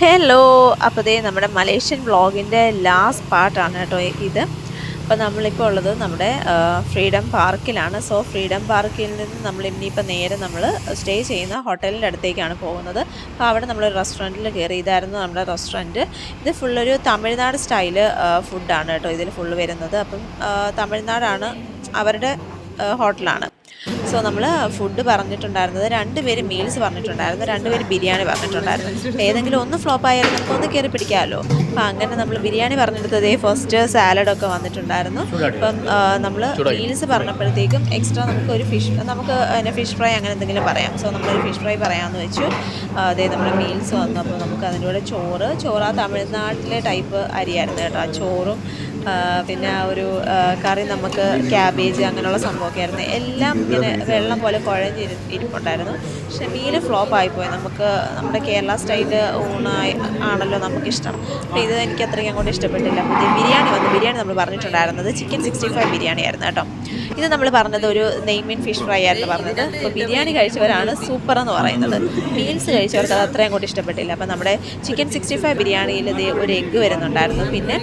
Hello അപ്പോൾ ദേ നമ്മുടെ Malaysian വ്ളോഗിന്റെ last പാർട്ടാണ് കേട്ടോ ഇത്. അപ്പോൾ നമ്മളിപ്പോൾ ഉള്ളത് നമ്മുടെ ഫ്രീഡം പാർക്കിലാണ്. സോ ഫ്രീഡം പാർക്കിൽ നിന്ന് നമ്മൾ ഇനിയിപ്പോൾ നേരെ നമ്മൾ സ്റ്റേ ചെയ്യുന്ന ഹോട്ടലിന്റെ അടുത്തേക്കാണ് പോകുന്നത്. അപ്പോൾ അവിടെ നമ്മൾ റെസ്റ്റോറന്റിൽ കയറി ഇതായിരുന്നു നമ്മുടെ റെസ്റ്റോറന്റ് ഇത് ഫുള്ളൊരു തമിഴ്നാട് സ്റ്റൈൽ ഫുഡാണ് കേട്ടോ ഇതിൽ ഫുള്ള് വരുന്നത്. അപ്പം തമിഴ്നാടാണ് അവരുടെ ഹോട്ടലാണ് സോ നമ്മൾ ഫുഡ് പറഞ്ഞിട്ടുണ്ടായിരുന്നത് രണ്ട് പേര് മീൽസ് പറഞ്ഞിട്ടുണ്ടായിരുന്നു രണ്ട് പേര് ബിരിയാണി പറഞ്ഞിട്ടുണ്ടായിരുന്നു. ഏതെങ്കിലും ഒന്ന് ഫ്ലോപ്പ് ആയാലും നമുക്ക് ഒന്ന് കയറി പിടിക്കാമല്ലോ. അപ്പം അങ്ങനെ നമ്മൾ ബിരിയാണി പറഞ്ഞെടുത്തതേ ഫസ്റ്റ് സാലഡൊക്കെ വന്നിട്ടുണ്ടായിരുന്നു. അപ്പം നമ്മൾ മീൽസ് പറഞ്ഞപ്പോഴത്തേക്കും എക്സ്ട്രാ നമുക്ക് ഒരു ഫിഷ് നമുക്ക് അതിനെ ഫിഷ് ഫ്രൈ അങ്ങനെ എന്തെങ്കിലും പറയാം. സോ നമ്മളൊരു ഫിഷ് ഫ്രൈ പറയാമെന്ന് വെച്ചു. അതേ നമ്മുടെ മീൽസ് വന്നു. അപ്പോൾ നമുക്ക് അതിന്റെ കൂടെ ചോറ് ചോറ് ആ തമിഴ്നാട്ടിലെ ടൈപ്പ് അരിയായിരുന്നു കേട്ടോ. ആ ചോറും പിന്നെ ആ ഒരു കറി നമുക്ക് ക്യാബേജ് അങ്ങനെയുള്ള സംഭവമൊക്കെ ആയിരുന്നു എല്ലാം ഇങ്ങനെ വെള്ളം പോലെ കുഴഞ്ഞ് ഇരി- ഇരിപ്പുണ്ടായിരുന്നു. പക്ഷെ മീൻ ഫ്ലോപ്പ് ആയിപ്പോയി. നമുക്ക് നമ്മുടെ കേരള സ്റ്റൈൽ ഊണായി ആണല്ലോ നമുക്കിഷ്ടം. അപ്പോൾ ഇത് എനിക്ക് അത്രയ്ക്ക് അങ്ങോട്ട് ഇഷ്ടപ്പെട്ടില്ല. അപ്പോൾ ബിരിയാണി വന്നു. ബിരിയാണി നമ്മൾ പറഞ്ഞിട്ടുണ്ടായിരുന്നത് ചിക്കൻ സിക്സ്റ്റി ഫൈവ് ബിരിയാണി ആയിരുന്നു കേട്ടോ. ഇത് നമ്മൾ പറഞ്ഞത് ഒരു നെയ്മീൻ ഫിഷ് ഫ്രൈ ആയിരുന്നു പറഞ്ഞത്. അപ്പോൾ ബിരിയാണി കഴിച്ചവരാണ് സൂപ്പർ എന്ന് പറയുന്നത്. മീൽസ് കഴിച്ചവർക്ക് അത് അത്രയും അങ്ങോട്ട് ഇഷ്ടപ്പെട്ടില്ല. അപ്പോൾ നമ്മുടെ ചിക്കൻ സിക്സ്റ്റി ഫൈവ് ബിരിയാണിയിൽ ഇത് ഒരു എഗ്ഗ് വരുന്നുണ്ടായിരുന്നു. പിന്നെ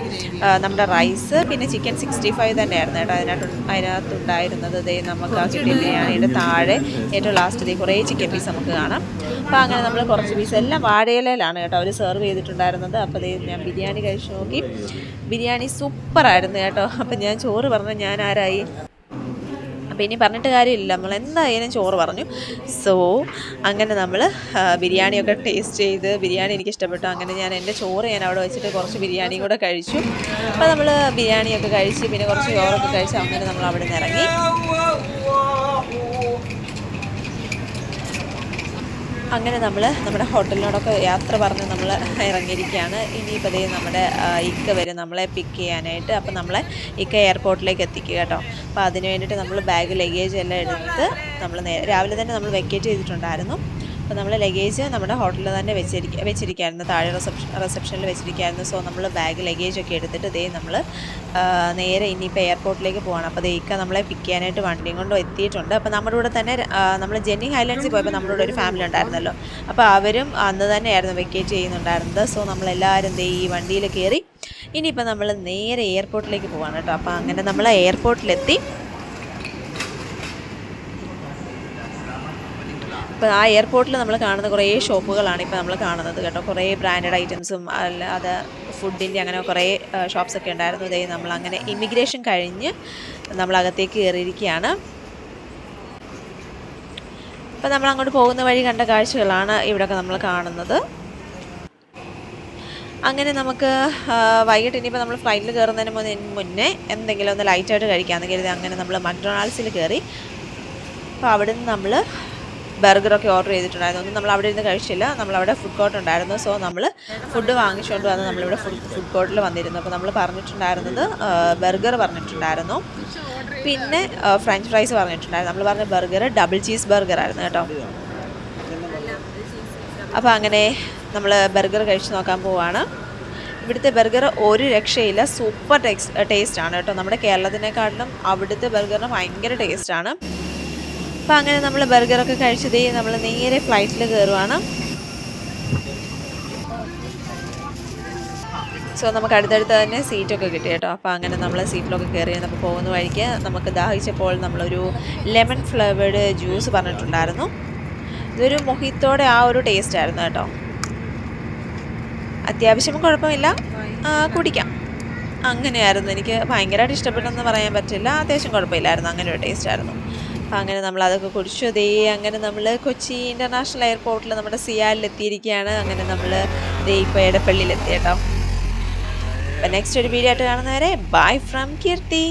നമ്മുടെ റൈസ് പിന്നെ ചിക്കൻ സിക്സ്റ്റി ഫൈവ് തന്നെയായിരുന്നു കേട്ടോ. അതിനകത്ത് അതിനകത്തുണ്ടായിരുന്നത് ഇതേ നമുക്ക് ആ ചിക്കൻ ബിരിയാണിയുടെ താഴെ ഏറ്റവും ലാസ്റ്റ് ഇതേ കുറേ ചിക്കൻ പീസ് നമുക്ക് കാണാം. അപ്പോൾ അങ്ങനെ നമ്മൾ കുറച്ച് പീസ് എല്ലാം വാഴയിലയിലാണ് കേട്ടോ അവർ സെർവ് ചെയ്തിട്ടുണ്ടായിരുന്നത്. അപ്പോൾ അതേ ഞാൻ ബിരിയാണി കഴിച്ചു നോക്കി. ബിരിയാണി സൂപ്പറായിരുന്നു കേട്ടോ. അപ്പോൾ ഞാൻ ചോറ് പറഞ്ഞ ഞാൻ ആരായി? അപ്പോൾ ഇനി പറഞ്ഞിട്ട് കാര്യമില്ല. നമ്മൾ എന്തായാലും ചോറ് പറഞ്ഞു. സോ അങ്ങനെ നമ്മൾ ബിരിയാണിയൊക്കെ ടേസ്റ്റ് ചെയ്ത് ബിരിയാണി എനിക്ക് ഇഷ്ടപ്പെട്ടു. അങ്ങനെ ഞാൻ എന്റെ ചോറ് ഞാൻ അവിടെ വെച്ചിട്ട് കുറച്ച് ബിരിയാണി കൂടെ കഴിച്ചു. അപ്പോൾ നമ്മൾ ബിരിയാണിയൊക്കെ കഴിച്ച് പിന്നെ കുറച്ച് ചോറൊക്കെ കഴിച്ച് അങ്ങനെ നമ്മൾ അവിടെ നിന്ന് ഇറങ്ങി അങ്ങനെ നമ്മൾ നമ്മുടെ ഹോട്ടലിനോടൊക്കെ യാത്ര പറഞ്ഞ് നമ്മൾ ഇറങ്ങിയിരിക്കുകയാണ്. ഇനിയിപ്പോൾ ദേ നമ്മുടെ ഇക്ക വരും നമ്മളെ പിക്ക് ചെയ്യാനായിട്ട്. അപ്പോൾ നമ്മളെ ഇക്ക എയർപോർട്ടിലേക്ക് എത്തിക്കുക കേട്ടോ. അപ്പോൾ അതിന് വേണ്ടിയിട്ട് നമ്മൾ ബാഗ് ലഗേജ് എല്ലാം എടുത്ത് നമ്മൾ രാവിലെ തന്നെ നമ്മൾ വെക്കേറ്റ് ചെയ്തിട്ടുണ്ടായിരുന്നു. അപ്പോൾ നമ്മൾ ലഗേജ് നമ്മുടെ ഹോട്ടലിൽ തന്നെ വെച്ചിരിക്കുക വെച്ചിരിക്കുകയായിരുന്നു താഴെ റിസപ്ഷൻ റിസപ്ഷനിൽ വെച്ചിരിക്കുകയായിരുന്നു സോ നമ്മൾ ബാഗ് ലഗേജ് ഒക്കെ എടുത്തിട്ട് ദേ നമ്മൾ നേരെ ഇനിയിപ്പോൾ എയർപോർട്ടിലേക്ക് പോകണം അപ്പോൾ ദൈക്ക നമ്മളെ പിക്ക് ചെയ്യാനായിട്ട് വണ്ടിയും കൊണ്ട് എത്തിയിട്ടുണ്ട്. അപ്പോൾ നമ്മുടെ കൂടെ തന്നെ നമ്മൾ ജെന്നി ഹൈലൻഡ്സിൽ പോയപ്പോൾ നമ്മുടെ കൂടെ ഒരു ഫാമിലി ഉണ്ടായിരുന്നല്ലോ. അപ്പോൾ അവരും അന്ന് തന്നെയായിരുന്നു വെക്കേറ്റ് ചെയ്യുന്നുണ്ടായിരുന്നത്. സോ നമ്മളെല്ലാവരും ദേ ഈ വണ്ടിയിൽ കയറി ഇനിയിപ്പോൾ നമ്മൾ നേരെ എയർപോർട്ടിലേക്ക് പോവാണ് കേട്ടോ. അപ്പോൾ അങ്ങനെ നമ്മൾ എയർപോർട്ടിലെത്തി ഇപ്പോൾ ആ എയർപോർട്ടിൽ നമ്മൾ കാണുന്ന കുറേ ഷോപ്പുകളാണ് ഇപ്പോൾ നമ്മൾ കാണുന്നത് കേട്ടോ. കുറേ ബ്രാൻഡഡ് ഐറ്റംസും അല്ലാതെ ഫുഡിന്റെ അങ്ങനെ കുറേ ഷോപ്സ് ഒക്കെ ഉണ്ടായിരുന്നു. ഇതേ നമ്മൾ അങ്ങനെ ഇമിഗ്രേഷൻ കഴിഞ്ഞ് നമ്മൾ അകത്തേക്ക് കയറിയിരിക്കുകയാണ്. അപ്പോൾ നമ്മൾ അങ്ങോട്ട് പോകുന്ന വഴി കണ്ട കാഴ്ചകളാണ് ഇവിടെയൊക്കെ നമ്മൾ കാണുന്നത്. അങ്ങനെ നമുക്ക് വൈകിട്ട് ഇനിയിപ്പോൾ നമ്മൾ ഫ്ലൈറ്റിൽ കയറുന്നതിന് മുന്നേ എന്തെങ്കിലും ഒന്ന് ലൈറ്റായിട്ട് കഴിക്കാമെന്ന് കരുതി അങ്ങനെ നമ്മൾ മക്ഡൊണാൾഡ്സിൽ കയറി. അപ്പോൾ അവിടെ നിന്ന് നമ്മൾ ബർഗറൊക്കെ ഓർഡർ ചെയ്തിട്ടുണ്ടായിരുന്നു. ഒന്നും നമ്മൾ അവിടെ ഇരുന്ന് കഴിച്ചില്ല. നമ്മളവിടെ ഫുഡ് കോർട്ട് ഉണ്ടായിരുന്നു. സോ നമ്മൾ ഫുഡ് വാങ്ങിച്ചുകൊണ്ട് വന്ന് നമ്മളിവിടെ ഫുഡ് ഫുഡ് കോർട്ടിൽ വന്നിരുന്നു. അപ്പോൾ നമ്മൾ പറഞ്ഞിട്ടുണ്ടായിരുന്നത് ബർഗർ പറഞ്ഞിട്ടുണ്ടായിരുന്നു. പിന്നെ ഫ്രഞ്ച് ഫ്രൈസ് പറഞ്ഞിട്ടുണ്ടായിരുന്നു. നമ്മൾ പറഞ്ഞ ബർഗർ ഡബിൾ ചീസ് ബർഗർ ആയിരുന്നു കേട്ടോ. അപ്പോൾ അങ്ങനെ നമ്മൾ ബർഗർ കഴിച്ച് നോക്കാൻ പോവാണ്. ഇവിടുത്തെ ബർഗർ ഒരു രക്ഷയില്ല. സൂപ്പർ ടേസ്റ്റ് ആണ് കേട്ടോ. നമ്മുടെ കേരളത്തിനെക്കാട്ടിലും അവിടുത്തെ ബർഗറിന് ഭയങ്കര ടേസ്റ്റാണ് അപ്പോൾ അങ്ങനെ നമ്മൾ ബർഗറൊക്കെ കഴിച്ചതേ നമ്മൾ നേരെ ഫ്ലൈറ്റിൽ കയറുവാണ് സോ നമുക്ക് അടുത്തടുത്ത് തന്നെ സീറ്റൊക്കെ കിട്ടി കേട്ടോ. അപ്പോൾ അങ്ങനെ നമ്മൾ സീറ്റിലൊക്കെ കയറി നമുക്ക് പോകുന്ന വഴിക്ക് നമുക്ക് ദാഹിച്ചപ്പോൾ നമ്മളൊരു ലെമൺ ഫ്ലേവേഡ് ജ്യൂസ് പറഞ്ഞിട്ടുണ്ടായിരുന്നു. ഇതൊരു മൊഹിത്തോടെ ആ ഒരു ടേസ്റ്റ് ആയിരുന്നു കേട്ടോ. അത്യാവശ്യം കുഴപ്പമില്ല. കുടിക്കാം. അങ്ങനെയായിരുന്നു. എനിക്ക് ഭയങ്കരമായിട്ട് ഇഷ്ടപ്പെട്ടെന്ന് പറയാൻ പറ്റില്ല. അത്യാവശ്യം കുഴപ്പമില്ലായിരുന്നു. അങ്ങനെ ഒരു ടേസ്റ്റ് ആയിരുന്നു. അപ്പോൾ അങ്ങനെ നമ്മൾ അതൊക്കെ കുടിച്ചു. ദേ അങ്ങനെ നമ്മൾ കൊച്ചി ഇന്റർനാഷണൽ എയർപോർട്ടിൽ നമ്മുടെ സിയാലിൽ എത്തിയിരിക്കുകയാണ്. അങ്ങനെ നമ്മൾ ദേ ഇപ്പോൾ എടപ്പള്ളിയിൽ എത്തി കേട്ടോ. അപ്പോൾ നെക്സ്റ്റ് ഒരു വീഡിയോ ആയിട്ട് കാണുന്നവരെ ബൈ ഫ്രം കീർത്തി.